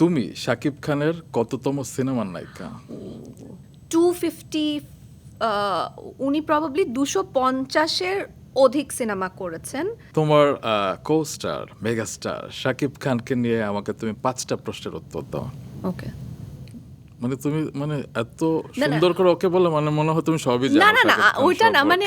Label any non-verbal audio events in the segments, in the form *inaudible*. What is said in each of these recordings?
তুমি শাকিব খানের কততম সিনেমার নায়িকা? টু ফিফটি উনি প্রবাবলি দুশো পঞ্চাশের অধিক সিনেমা করেছেন। তোমার কো স্টার মেগাস্টার শাকিব খানকে নিয়ে আমাকে তুমি পাঁচটা প্রশ্নের উত্তর দাও। ওকে মানে তুমি মানে এত। সুন্দর করে ওকে বলে মানে মনে হয় তুমি সবই জানো না না না ওইটা না মানে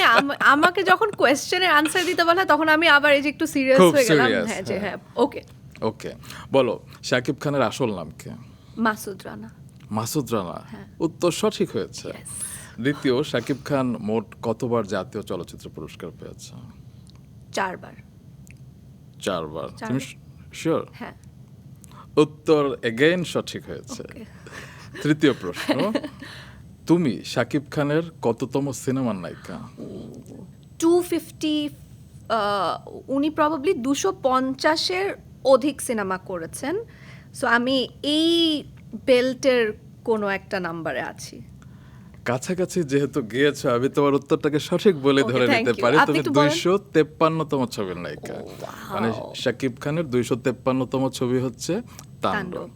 আমাকে যখন কোয়েশ্চেনের আনসার দিতে বলা তখন আমি আবার এই যে একটু সিরিয়াস হয়ে গেলাম। হ্যাঁ যে হ্যাঁ। হ্যাঁ ওকে ওকে বলো শাকিব খানের আসল নাম কি? মাসুদ রানা। মাসুদ রানা? হ্যাঁ। উত্তর সঠিক হয়েছে। দ্বিতীয় শাকিব খান মোট কতবার জাতীয় চলচ্চিত্র পুরস্কার পেয়েছে? চারবার। চারবার। চারবার। তুমি শিওর হ্যাঁ। উত্তর এগেইন সঠিক হয়েছে। তৃতীয় প্রশ্ন তুমি শাকিব খানের কততম সিনেমার নায়িকা? টু ফিফটি উনি প্রবাবলি দুশো পঞ্চাশের অধিক সিনেমা করেছেন। সো আমি এই বেল্টের কোনো একটা নাম্বারে আছি। কাছাকাছি যেহেতু গিয়েছো আমি তোমার উত্তরটাকে সঠিক বলে ধরে নিতে পারি। তুমি দুইশো তেপ্পান্নতম ছবির নায়িকা। মানে শাকিব খানের দুইশো তেপ্পান্নতম ছবি হচ্ছে তাণ্ডব। তাণ্ডব।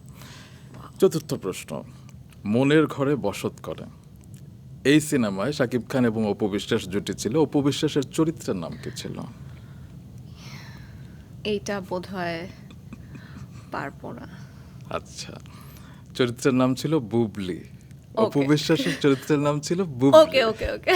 চতুর্থ প্রশ্ন মনের ঘরে বসত করে। এই সিনেমায় শাকিব খান এবং অপু বিশ্বাস জুটি ছিল। অপু বিশ্বাসের চরিত্রের নাম কি ছিল? এইটা বোধ হয় পারব না। আচ্ছা। চরিত্রের নাম ছিল বুবলি। অপু বিশ্বাসের চরিত্রের নাম ছিল *laughs* বুবলি। ওকে ওকে ওকে